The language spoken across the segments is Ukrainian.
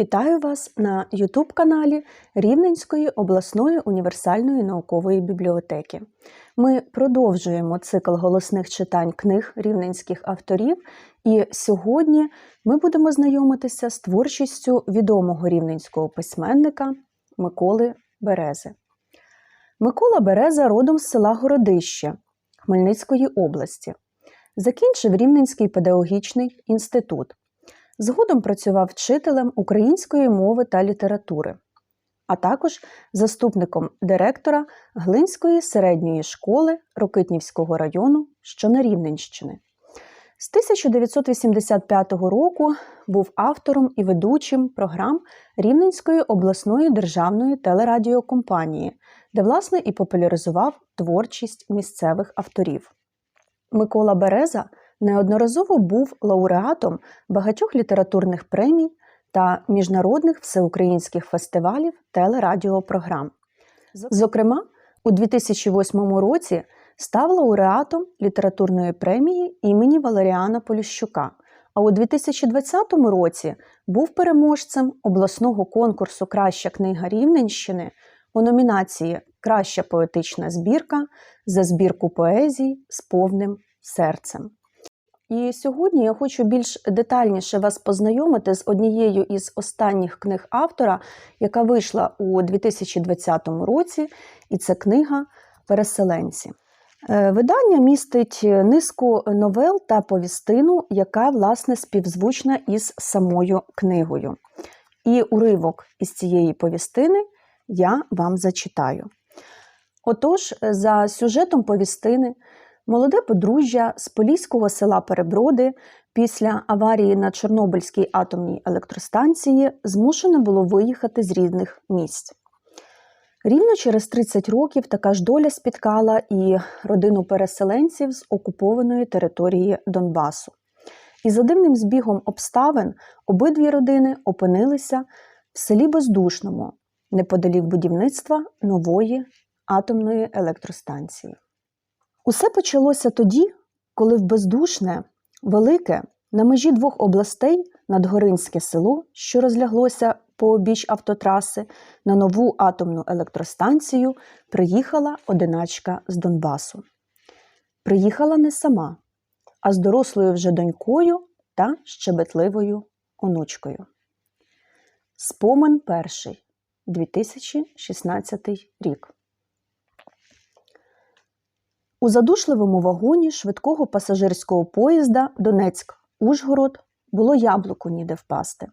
Вітаю вас на YouTube-каналі Рівненської обласної універсальної наукової бібліотеки. Ми продовжуємо цикл голосних читань книг рівненських авторів, і сьогодні ми будемо знайомитися з творчістю відомого рівненського письменника Миколи Берези. Микола Береза родом з села Городище Хмельницької області. Закінчив Рівненський педагогічний інститут. Згодом працював вчителем української мови та літератури, а також заступником директора Глинської середньої школи Рокитнівського району, що на Рівненщини. З 1985 року був автором і ведучим програм Рівненської обласної державної телерадіокомпанії, де власне і популяризував творчість місцевих авторів. Микола Береза неодноразово був лауреатом багатьох літературних премій та міжнародних всеукраїнських фестивалів телерадіопрограм. Зокрема, у 2008 році став лауреатом літературної премії імені Валеріана Поліщука, а у 2020 році був переможцем обласного конкурсу Краща книга Рівненщини у номінації Краща поетична збірка за збірку поезій з повним серцем. І сьогодні я хочу більш детальніше вас познайомити з однією із останніх книг автора, яка вийшла у 2020 році, і це книга Переселенці. Е, видання містить низку новел та повістину, яка, власне, співзвучна із самою книгою. І уривок із цієї повістини я вам зачитаю. Отож, за сюжетом повістини. Молоде подружжя з поліського села Переброди після аварії на Чорнобильській атомній електростанції змушене було виїхати з рідних місць. Рівно через 30 років така ж доля спіткала і родину переселенців з окупованої території Донбасу. І за дивним збігом обставин обидві родини опинилися в селі Бездушному, неподалік будівництва нової атомної електростанції. Усе почалося тоді, коли в бездушне, велике, на межі двох областей надгоринське село, що розляглося по обіч автотраси, на нову атомну електростанцію приїхала одиначка з Донбасу. Приїхала не сама, а з дорослою вже донькою та щебетливою онучкою. Спомин перший 2016 рік. У задушливому вагоні швидкого пасажирського поїзда Донецьк Ужгород було яблуко ніде впасти.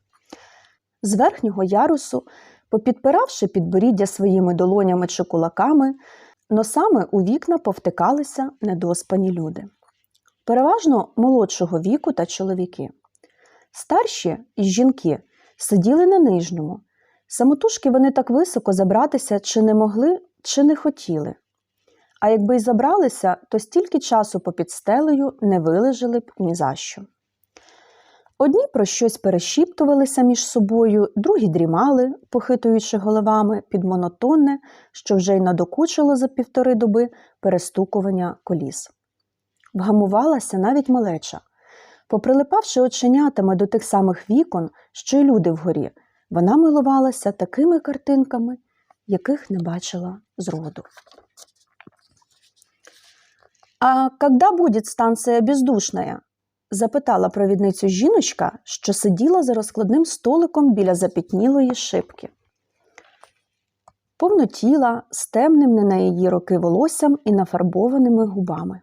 З верхнього ярусу, попідпиравши підборіддя своїми долонями чи кулаками, носами у вікна повтикалися недоспані люди. Переважно молодшого віку та чоловіки. Старші і жінки сиділи на нижньому. Самотужки вони так високо забратися чи не могли, чи не хотіли. А якби й забралися, то стільки часу попід стелею не вилежали б ні за що. Одні про щось перешіптувалися між собою, другі дрімали, похитуючи головами під монотонне, що вже й надокучило за півтори доби перестукування коліс. Вгамувалася навіть малеча. Поприлипавши оченятами до тих самих вікон, що й люди вгорі, вона милувалася такими картинками, яких не бачила зроду. А когда будет станція бездушная? Запитала провідницю жіночка, що сиділа за розкладним столиком біля запітнілої шибки. Повнотіла, з темним не на її роки волоссям і нафарбованими губами.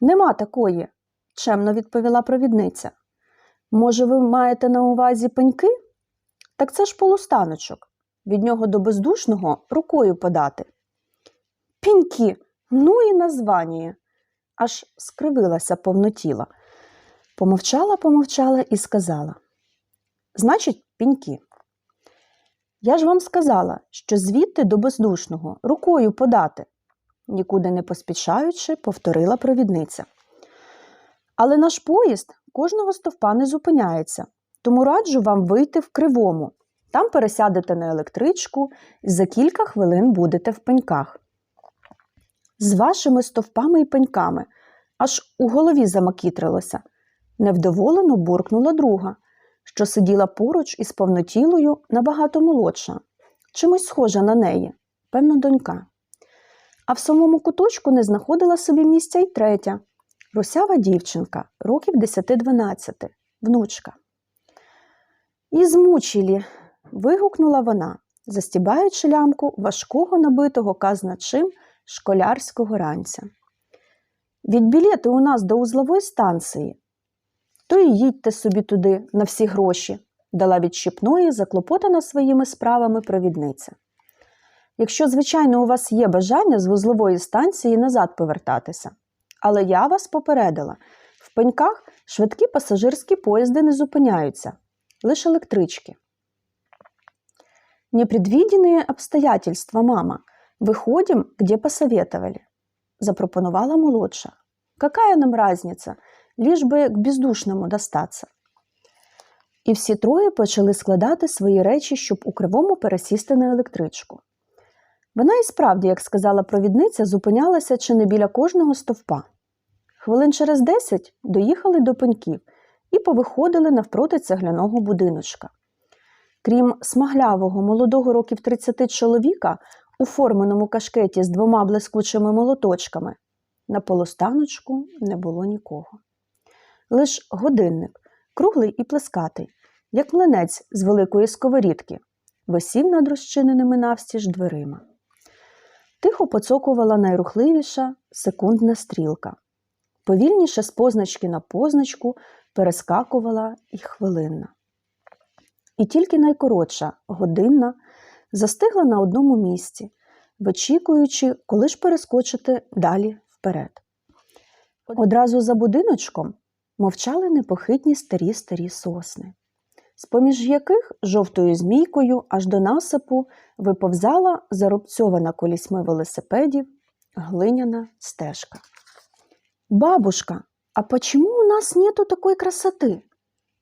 Нема такої, чемно відповіла провідниця. Може, ви маєте на увазі пеньки? Так це ж полустаночок. Від нього до бездушного рукою подати. Піньки. Ну і названня. Аж скривилася повнотіла. Помовчала, помовчала і сказала: Значить, піньки. Я ж вам сказала, що звідти до бездушного рукою подати, нікуди не поспішаючи, повторила провідниця. Але наш поїзд кожного стовпа не зупиняється, тому раджу вам вийти в кривому. Там пересядете на електричку і за кілька хвилин будете в пеньках. З вашими стовпами і пеньками, аж у голові замакітрилося. Невдоволено буркнула друга, що сиділа поруч із повнотілою набагато молодша, чимось схожа на неї, певно, донька. А в самому куточку не знаходила собі місця й третя, русява дівчинка, років 10-12, внучка. І змучилі, вигукнула вона, застібаючи лямку важкого набитого казна чим школярського ранця. Від білети у нас до узлової станції, то і їдьте собі туди на всі гроші, дала відщипної, заклопотана своїми справами провідниця. Якщо, звичайно, у вас є бажання з вузлової станції назад повертатися. Але я вас попередила в пеньках швидкі пасажирські поїзди не зупиняються, лише електрички. Непредвиденные обстоятельства, мама. Выходим, где посоветовали, запропонувала молодша. Какая нам разница, лиш би к бездушному достаться. І всі троє почали складати свої речі, щоб у кривому пересісти на електричку. Вона і справді, як сказала провідниця, зупинялася чи не біля кожного стовпа. Хвилин через десять доїхали до пеньків і повиходили навпроти цегляного будиночка. Крім смаглявого молодого років 30 чоловіка у форменому кашкеті з двома блискучими молоточками, на полустаночку не було нікого. Лиш годинник, круглий і плескатий, як млинець з великої сковорідки, висів над розчиненими навстіж дверима. Тихо поцокувала найрухливіша секундна стрілка. Повільніше з позначки на позначку перескакувала і хвилинна. І тільки найкоротша, годинна, застигла на одному місці, вичікуючи, коли ж перескочити далі вперед. Одразу за будиночком мовчали непохитні старі старі сосни, з-поміж яких жовтою змійкою аж до насипу виповзала зарубцьована колісьми велосипедів глиняна стежка. Бабушка, а почему у нас нету такої красоти?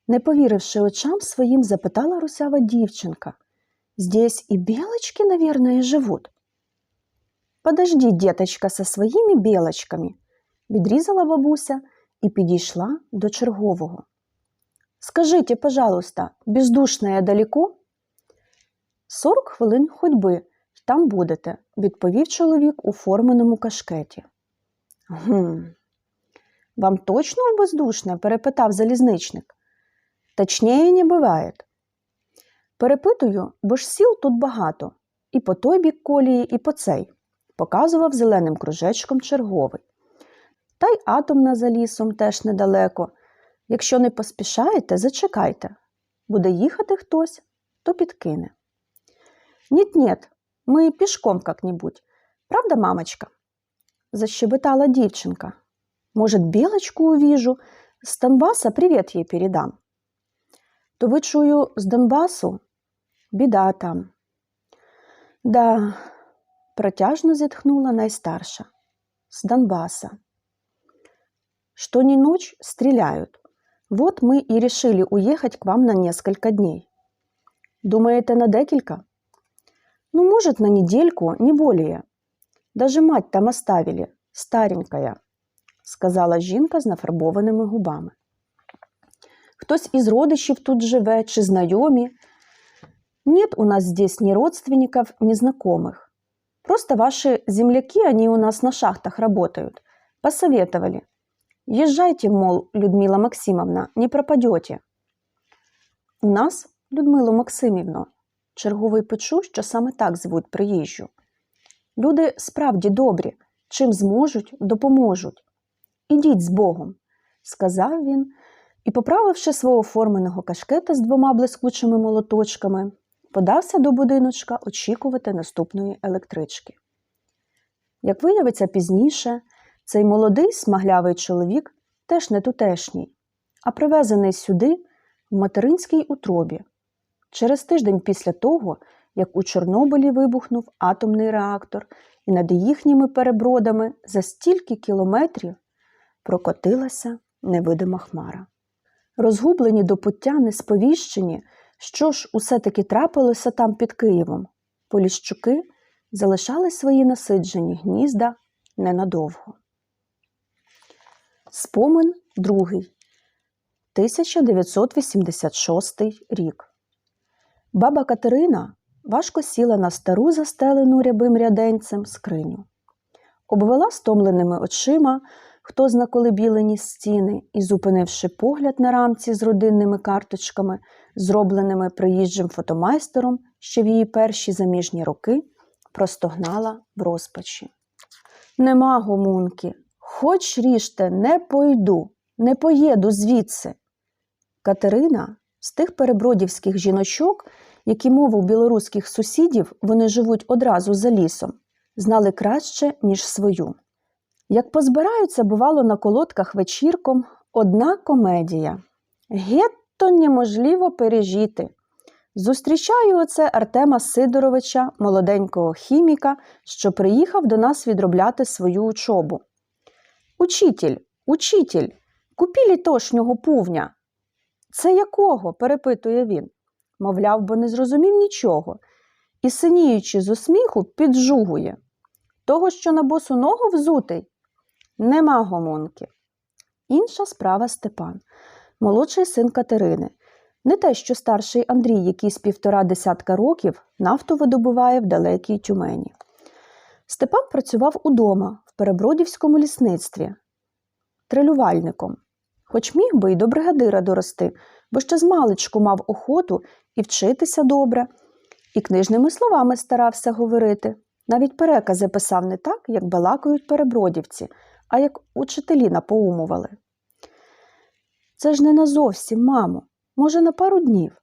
Не повіривши очам своїм, запитала русява дівчинка. Здесь и белочки, наверное, живут. Подожди, деточка, со своїми белочками, відрізала бабуся і підійшла до чергового. Скажите, пожалуйста, бездушная далеко? Сорок хвилин ходьби, там будете, відповів чоловік у форменому кашкеті. Гм. Вам точно в бездушне? перепитав залізничник. Точніше не буває. Перепитую, бо ж сіл тут багато, і по той бік колії, і по цей, показував зеленим кружечком черговий. Та й атомна за лісом теж недалеко. Якщо не поспішаєте, зачекайте. Буде їхати хтось, то підкине. Нєт-нєт, ми пішком как-нибудь. Правда, мамочка? Защебетала дівчинка. Может, белочку увижу, с Донбасса привет ей передам. То ви чую з Донбасу? Біда там. Да, протяжно зітхнула найстарша. С Донбасса. Что ни ночь стреляют. Вот мы и решили уехать к вам на несколько дней. Думаете, на декілька? Ну, может, на недельку, не более. Даже мать там оставили, старенькая, сказала жінка з нафарбованими губами. Хтось із родичів тут живе чи знайомі. Нет у нас здесь ни родственников, ни знакомых. Просто ваши земляки, они у нас на шахтах работают. Посоветовали. Езжайте, мол, Людмила Максимовна, не пропадете. У нас, Людмило Максимівно, черговий почув, що саме так звуть приїжджу. Люди справді добрі, чим зможуть, допоможуть. Ідіть з Богом, сказав він і, поправивши свого форменого кашкета з двома блискучими молоточками, подався до будиночка очікувати наступної електрички. Як виявиться пізніше, цей молодий смаглявий чоловік теж не тутешній, а привезений сюди в материнській утробі через тиждень після того, як у Чорнобилі вибухнув атомний реактор, і над їхніми перебродами за стільки кілометрів прокотилася невидима хмара. Розгублені до пуття несповіщені, Що ж усе таки трапилося там під Києвом? Поліщуки залишали свої насиджені гнізда ненадовго. Спомин другий. 1986 рік. Баба Катерина важко сіла на стару застелену рябим ряденцем скриню. Обвела стомленими очима, хто зна коли білені стіни, і, зупинивши погляд на рамці з родинними карточками, зробленими приїжджим фотомайстером ще в її перші заміжні роки, простогнала в розпачі. Нема гомунки, хоч ріжте, не пойду, не поїду звідси. Катерина з тих перебродівських жіночок, які мову білоруських сусідів вони живуть одразу за лісом, знали краще, ніж свою. Як позбираються, бувало, на колодках вечірком одна комедія. Гетто неможливо пережити. Зустрічаю оце Артема Сидоровича, молоденького хіміка, що приїхав до нас відробляти свою учобу. Учитель, учитель, купі літошнього пувня. Це якого? перепитує він. Мовляв, бо не зрозумів нічого. І, синіючи з усміху, піджугує. Того, що на босу ногу взутий, нема гомонки. Інша справа Степан, молодший син Катерини. Не те, що старший Андрій, який з півтора десятка років нафту видобуває в далекій тюмені. Степан працював удома в Перебродівському лісництві трилювальником. Хоч міг би й до бригадира дорости, бо ще з маличку мав охоту і вчитися добре, і книжними словами старався говорити. Навіть перекази писав не так, як балакають перебродівці, а як учителі напоумували. Це ж не назовсім, мамо, може, на пару днів.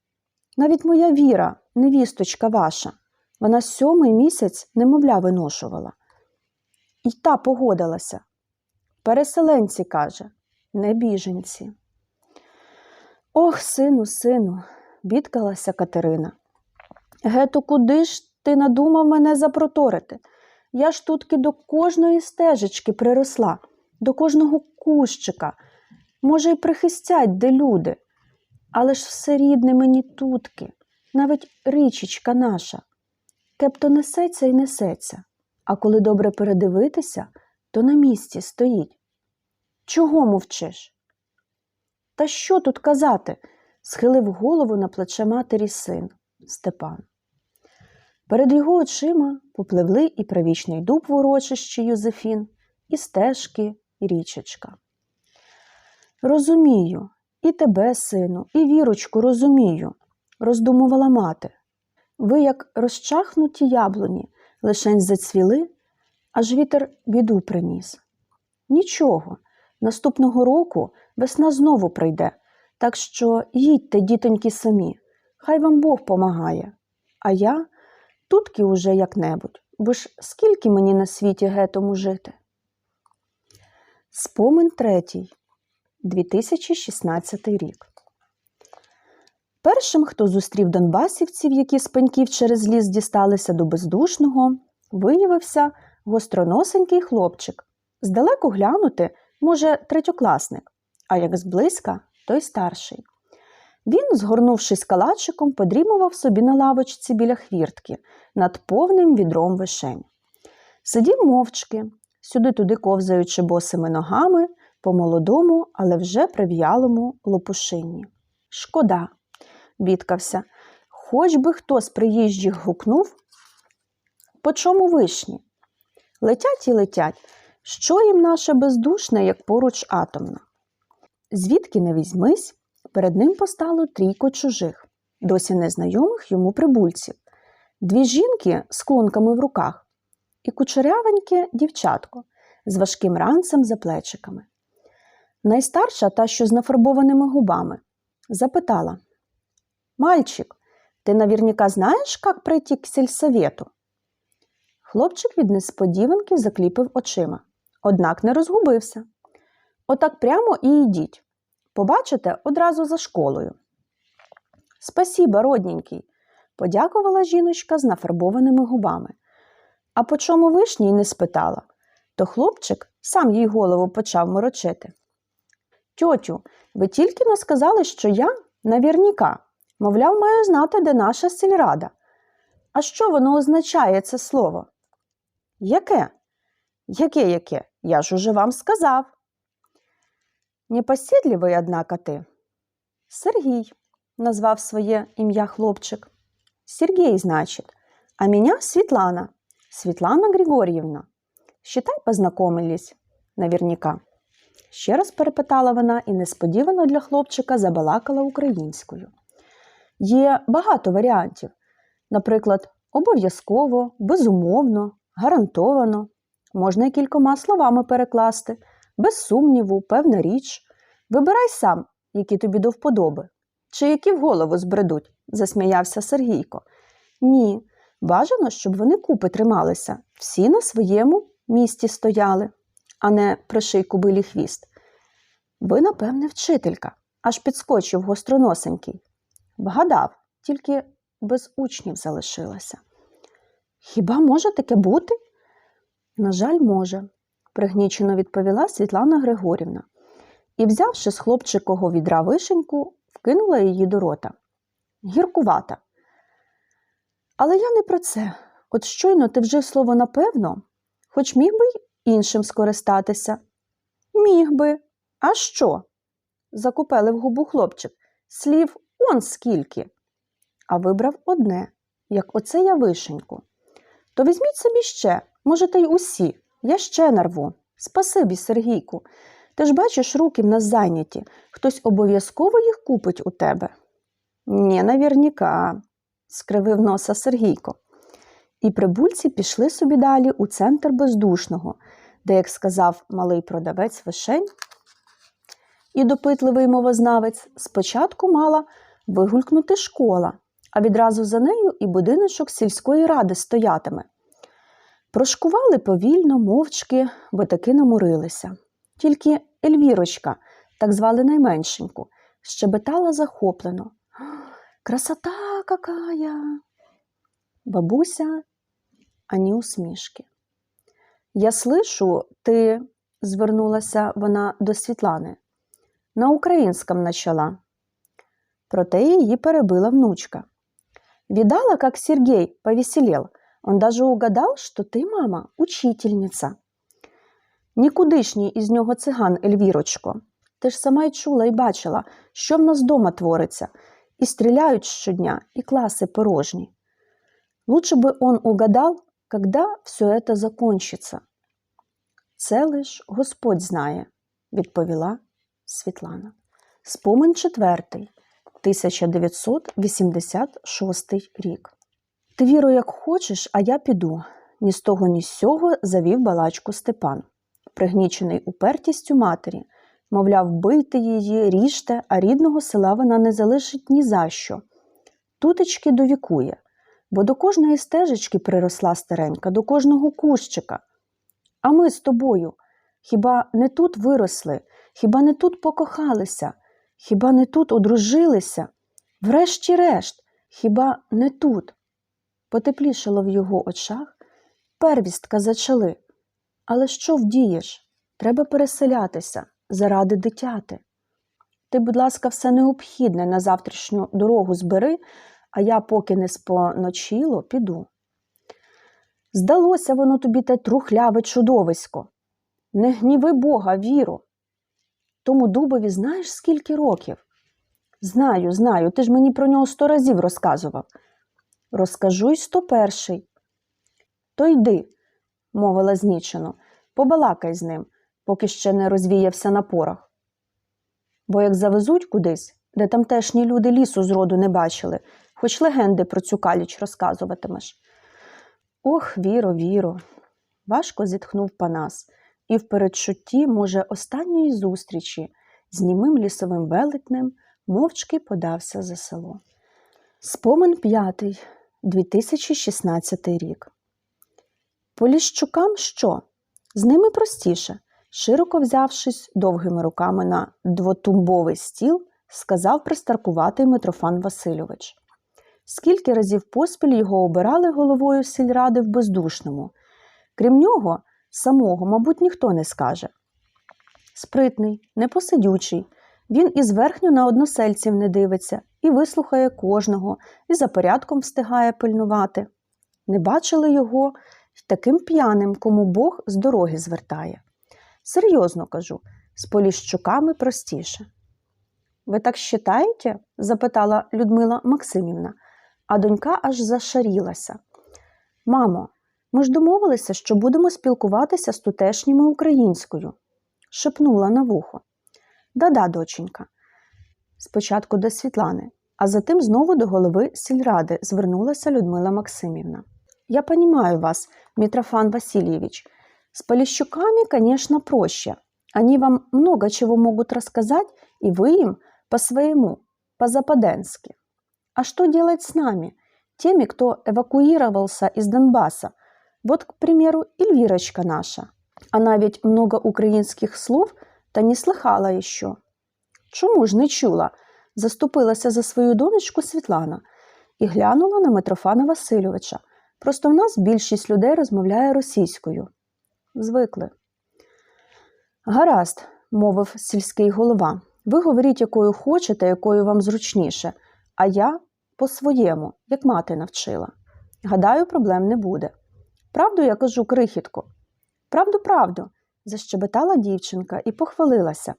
Навіть моя віра, невісточка ваша, вона сьомий місяць немовля виношувала. І та погодилася. Переселенці, каже, не біженці. Ох, сину, сину, бідкалася Катерина. Гето, куди ж ти надумав мене запроторити? Я ж тутки до кожної стежечки приросла, до кожного кущика. Може, й прихистять, де люди. Але ж все рідне мені тутки, навіть річечка наша. Кепто несеться і несеться, а коли добре передивитися, то на місці стоїть. Чого мовчиш? Та що тут казати? схилив голову на плече матері син Степан. Перед його очима попливли і правічний дуб в урочищі Юзефін, і стежки, і річечка. Розумію, і тебе, сину, і вірочку, розумію, роздумувала мати. Ви, як розчахнуті яблуні, лишень зацвіли, аж вітер біду приніс. Нічого, наступного року весна знову прийде, так що їдьте, дітоньки, самі, хай вам Бог помагає. А я тутки уже як-небудь, бо ж скільки мені на світі гетому жити? Спомин третій, 2016 рік. Першим, хто зустрів донбасівців, які з пеньків через ліс дісталися до бездушного, виявився гостроносенький хлопчик. Здалеку глянути, може, третьокласник, а як зблизька, той старший. Він, згорнувшись калачиком, подрімував собі на лавочці біля хвіртки над повним відром вишень. Сидів мовчки, сюди-туди ковзаючи босими ногами по молодому, але вже прив'ялому лопушинні. Шкода, бідкався, хоч би хто з приїжджих гукнув. По чому вишні? Летять і летять. Що їм наше бездушне, як поруч атомна? Звідки не візьмись, перед ним постало трійко чужих, досі незнайомих йому прибульців, дві жінки з клунками в руках і кучерявеньке дівчатко з важким ранцем за плечиками. Найстарша, та, що з нафарбованими губами, запитала Мальчик, ти наверняка знаєш, як пройти к сельсовету? Хлопчик від несподіванки закліпив очима, однак не розгубився. Отак прямо і йдіть. Побачите одразу за школою. Спасіба, родненький, подякувала жіночка з нафарбованими губами. А по чому вишні й не спитала, то хлопчик сам їй голову почав морочити. Тьотю, ви тільки но сказали, що я навірніка Мовляв, маю знати, де наша сільрада. А що воно означає це слово? Яке? Яке яке? Я ж уже вам сказав. Непосідливий, однако ти. Сергій, назвав своє ім'я хлопчик. Сергій, значить, а меня Светлана. Светлана Григорьевна. Считай, познакомились, наверняка. Ще раз перепитала вона і несподівано для хлопчика забалакала українською. Є багато варіантів. Наприклад, обов'язково, безумовно, гарантовано. Можна й кількома словами перекласти, без сумніву, певна річ. Вибирай сам, які тобі до вподоби. Чи які в голову збредуть, засміявся Сергійко. Ні, бажано, щоб вони купи трималися, всі на своєму місці стояли, а не приший кубилі хвіст. Ви, напевне, вчителька, аж підскочив гостроносенький. Вгадав, тільки без учнів залишилася. Хіба може таке бути? На жаль, може, пригнічено відповіла Світлана Григорівна і, взявши з хлопчикого відра вишеньку, вкинула її до рота. Гіркувата. Але я не про це. От щойно ти вжив слово напевно, хоч міг би й іншим скористатися. Міг би. А що? закупелив губу хлопчик. Слів он скільки. А вибрав одне, як оце я вишеньку. То візьміть собі ще, можете й усі. Я ще нарву. Спасибі, Сергійку. Ти ж бачиш, руки в нас зайняті. Хтось обов'язково їх купить у тебе. Ні, навірніка, скривив носа Сергійко. І прибульці пішли собі далі у центр бездушного, де, як сказав малий продавець вишень, і допитливий мовознавець спочатку мала вигулькнути школа, а відразу за нею і будиночок сільської ради стоятиме. Прошкували повільно, мовчки, бо таки намурилися. Тільки Ельвірочка, так звали найменшеньку, щебетала захоплено. Красота какая! Бабуся ані усмішки. Я слышу, ти, звернулася вона до Світлани, на українському начала. Проте її перебила внучка. Видала, как Сергей повеселел. Он даже угадал, что ты, мама, учительница. Нікудишній із нього циган, Ельвірочко. Ти ж сама й чула і бачила, що в нас дома твориться, і стріляють щодня, і класи порожні. Лучше бы он угадал, когда все это закончится. Це лиш Господь знає, відповіла Світлана. Спомин четвертий, 1986 рік. Ти віро, як хочеш, а я піду. Ні з того, ні з сього завів балачку Степан, пригнічений упертістю матері. Мовляв, бийте її, ріжте, а рідного села вона не залишить ні за що. Тутечки довікує, бо до кожної стежечки приросла старенька, до кожного кущика. А ми з тобою хіба не тут виросли, хіба не тут покохалися, хіба не тут одружилися? Врешті-решт, хіба не тут? Потеплішало в його очах, первістка зачали. Але що вдієш? Треба переселятися заради дитяти. Ти, будь ласка, все необхідне на завтрашню дорогу збери, а я, поки не споночило, піду. Здалося воно тобі те трухляве чудовисько. Не гніви Бога, віру. Тому дубові знаєш, скільки років? Знаю, знаю, ти ж мені про нього сто разів розказував. Розкажу й сто перший. То йди, мовила знічено, побалакай з ним, поки ще не розвіявся на порох. Бо як завезуть кудись, де тамтешні люди лісу зроду не бачили, хоч легенди про цю каліч розказуватимеш. Ох, віро, віро, важко зітхнув Панас, і в передчутті, може, останньої зустрічі з німим лісовим велетнем мовчки подався за село. Спомин п'ятий, 2016 рік. Поліщукам що? З ними простіше. Широко взявшись довгими руками на двотумбовий стіл, сказав пристаркуватий Митрофан Васильович. Скільки разів поспіль його обирали головою сільради в бездушному. Крім нього, самого, мабуть, ніхто не скаже. Спритний, непосидючий, Він і зверхню на односельців не дивиться, і вислухає кожного, і за порядком встигає пильнувати. Не бачили його й таким п'яним, кому Бог з дороги звертає. Серйозно кажу, з Поліщуками простіше. Ви так считаєте? запитала Людмила Максимівна, а донька аж зашарілася. Мамо, ми ж домовилися, що будемо спілкуватися з тутешніми українською, шепнула на вухо. Да-да, доченька. Спочатку до Світлани, а затим знову до голови сільради звернулася Людмила Максимівна. Я понимаю вас, Митрофан Васильевич. С Полищуками, конечно, проще. Они вам много чего могут рассказать, и вы им по-своему, по-западенски. А что делать с нами, теми, кто эвакуировался из Донбасса? Вот, к примеру, Эльвирочка наша. Она ведь много украинских слов та не слыхала еще. Чому ж не чула? Заступилася за свою донечку Світлана і глянула на Митрофана Васильовича. Просто в нас більшість людей розмовляє російською. Звикли. Гаразд, мовив сільський голова. Ви говоріть, якою хочете, якою вам зручніше, а я по-своєму, як мати навчила. Гадаю, проблем не буде. Правду я кажу, крихітко. Правду, правду, защебетала дівчинка і похвалилася.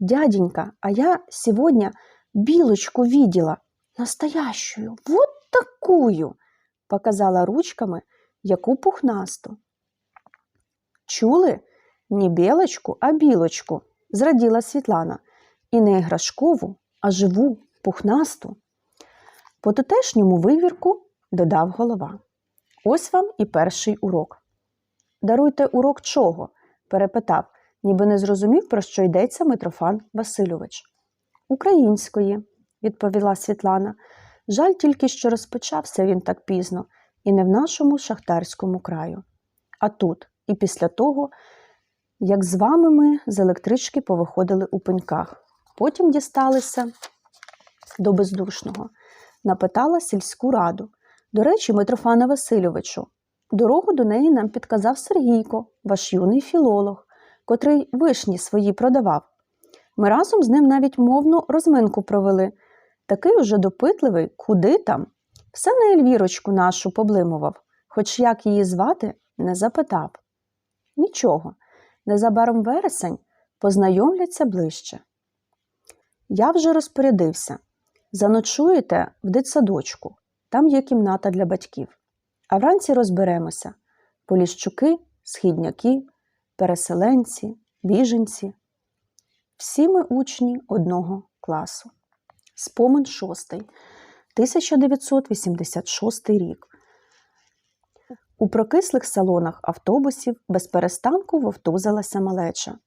Дяденька, а я сегодня білочку видела, настоящую, вот такую, показала ручками яку пухнасту. Чули? Не білочку, а білочку, зраділа Світлана, і не іграшкову, а живу, пухнасту. По тутешньому вивірку додав голова. Ось вам і перший урок. Даруйте урок чого? перепитав, ніби не зрозумів, про що йдеться Митрофан Васильович. Української, відповіла Світлана. Жаль тільки, що розпочався він так пізно, і не в нашому шахтарському краю. А тут, і після того, як з вами ми з електрички повиходили у пеньках. Потім дісталися до бездушного, напитала сільську раду. До речі, Митрофана Васильовичу, дорогу до неї нам підказав Сергійко, ваш юний філолог, котрий вишні свої продавав. Ми разом з ним навіть мовну розминку провели. Такий уже допитливий, куди там? Все на Ельвірочку нашу поблимував, хоч як її звати, не запитав. Нічого, незабаром вересень познайомляться ближче. Я вже розпорядився. Заночуєте в дитсадочку, там є кімната для батьків. А вранці розберемося поліщуки, східняки, переселенці, біженці. Всі ми учні одного класу. Спомин шостий, 1986 рік. У прокислих салонах автобусів без перестанку вовтузилася малеча.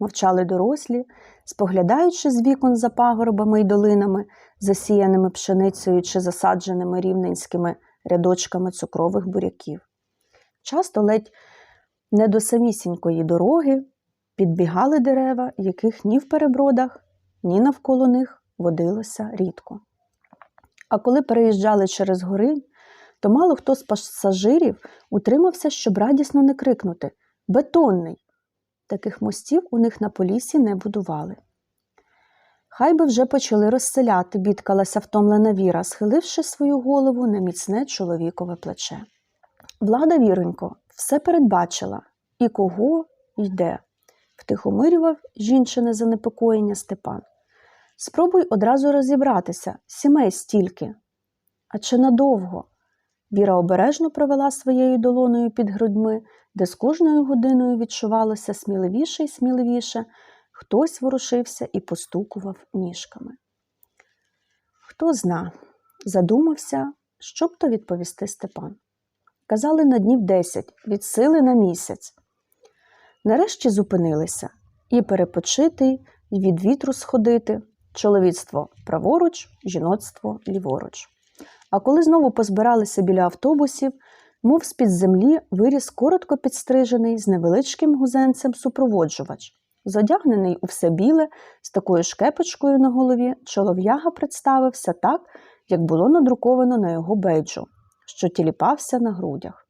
Мовчали дорослі, споглядаючи з вікон за пагорбами й долинами, засіяними пшеницею чи засадженими рівненськими рядочками цукрових буряків. Часто ледь не до самісінької дороги підбігали дерева, яких ні в перебродах, ні навколо них водилося рідко. А коли переїжджали через гори, то мало хто з пасажирів утримався, щоб радісно не крикнути Бетонний! Таких мостів у них на полісі не будували. Хай би вже почали розселяти, бідкалася втомлена Віра, схиливши свою голову на міцне чоловікове плече. Влада віронько все передбачила і кого йде, втихомирював жінчине занепокоєння Степан. Спробуй одразу розібратися, сімей стільки. А чи надовго? Віра обережно провела своєю долоною під грудьми, де з кожною годиною відчувалося сміливіше і сміливіше, хтось ворушився і постукував ніжками. Хто зна, задумався, що б то відповісти Степан. Казали на днів десять, від сили на місяць. Нарешті зупинилися і перепочити, і від вітру сходити, чоловіцтво праворуч, жіноцтво ліворуч. А коли знову позбиралися біля автобусів, мов з-під землі виріс коротко підстрижений з невеличким гузенцем супроводжувач. Задягнений у все біле, з такою шкепочкою на голові, чолов'яга представився так, як було надруковано на його бейджу, що тіліпався на грудях.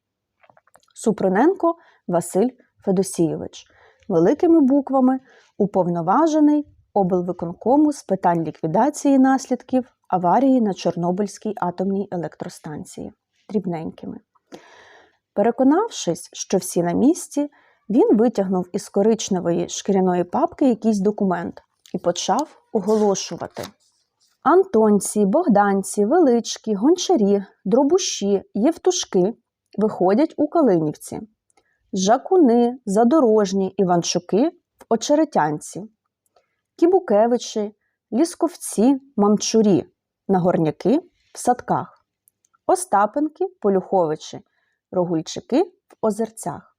Супроненко Василь Федосійович, великими буквами, уповноважений облвиконкому з питань ліквідації наслідків аварії на Чорнобильській атомній електростанції дрібненькими. Переконавшись, що всі на місці, він витягнув із коричневої шкіряної папки якийсь документ і почав оголошувати. Антонці, Богданці, Велички, Гончарі, Дробуші, Євтушки виходять у Калинівці, Жакуни, Задорожні, Іванчуки в Очеретянці, Кібукевичі, Лісковці, Мамчурі, Нагорняки в садках, Остапенки, Полюховичі, Рогульчики в озерцях.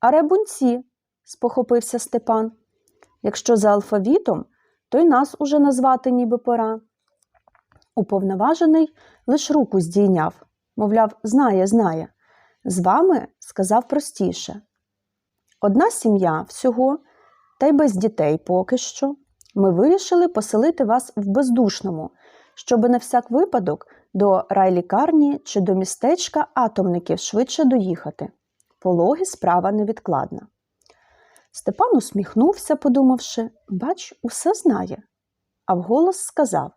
А ребунці, спохопився Степан. Якщо за алфавітом, то й нас уже назвати ніби пора. Уповноважений лиш руку здійняв, мовляв, знає, знає. З вами сказав простіше. Одна сім'я всього, та й без дітей поки що. Ми вирішили поселити вас в бездушному, щоби на всяк випадок до райлікарні чи до містечка атомників швидше доїхати. Пологи справа невідкладна. Степан усміхнувся, подумавши, бач, усе знає. А вголос сказав: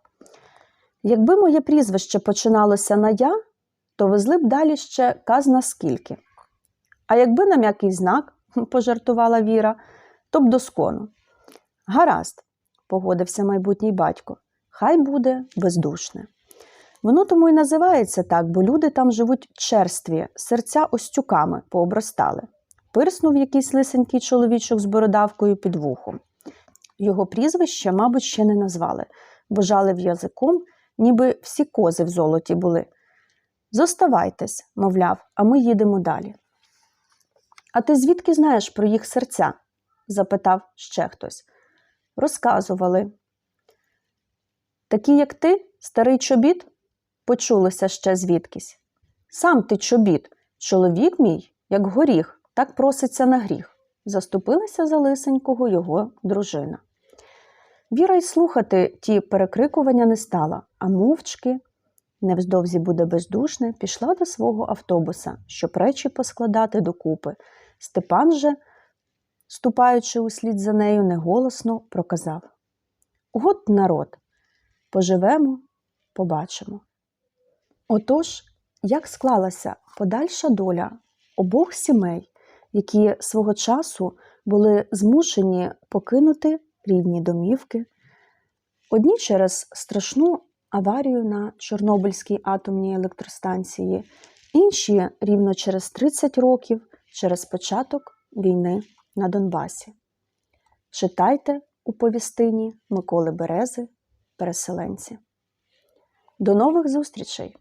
Якби моє прізвище починалося на я, то везли б далі ще казна скільки. А якби на м'який знак, пожартувала Віра, то б доскону. Гаразд, погодився майбутній батько, хай буде бездушне. Воно тому й називається так, бо люди там живуть черстві, серця остюками пообростали. Пирснув якийсь лисенький чоловічок з бородавкою під вухом. Його прізвище, мабуть, ще не назвали, бо жалив язиком, ніби всі кози в золоті були. Зоставайтесь, мовляв, а ми їдемо далі. А ти звідки знаєш про їх серця? запитав ще хтось. Розказували. Такі, як ти, старий чобіт, почулося ще звідкись. Сам ти чобіт, чоловік мій, як горіх, так проситься на гріх, заступилася за лисенького його дружина. Віра й слухати ті перекрикування не стала, а мовчки, невздовзі буде бездушне, пішла до свого автобуса, щоб речі поскладати докупи. Степан же, ступаючи услід за нею, неголосно проказав От народ, поживемо, побачимо. Отож, як склалася подальша доля обох сімей, які свого часу були змушені покинути рідні домівки, одні через страшну аварію на Чорнобильській атомній електростанції, інші рівно через 30 років через початок війни на Донбасі. Читайте у повістині Миколи Берези Переселенці. До нових зустрічей!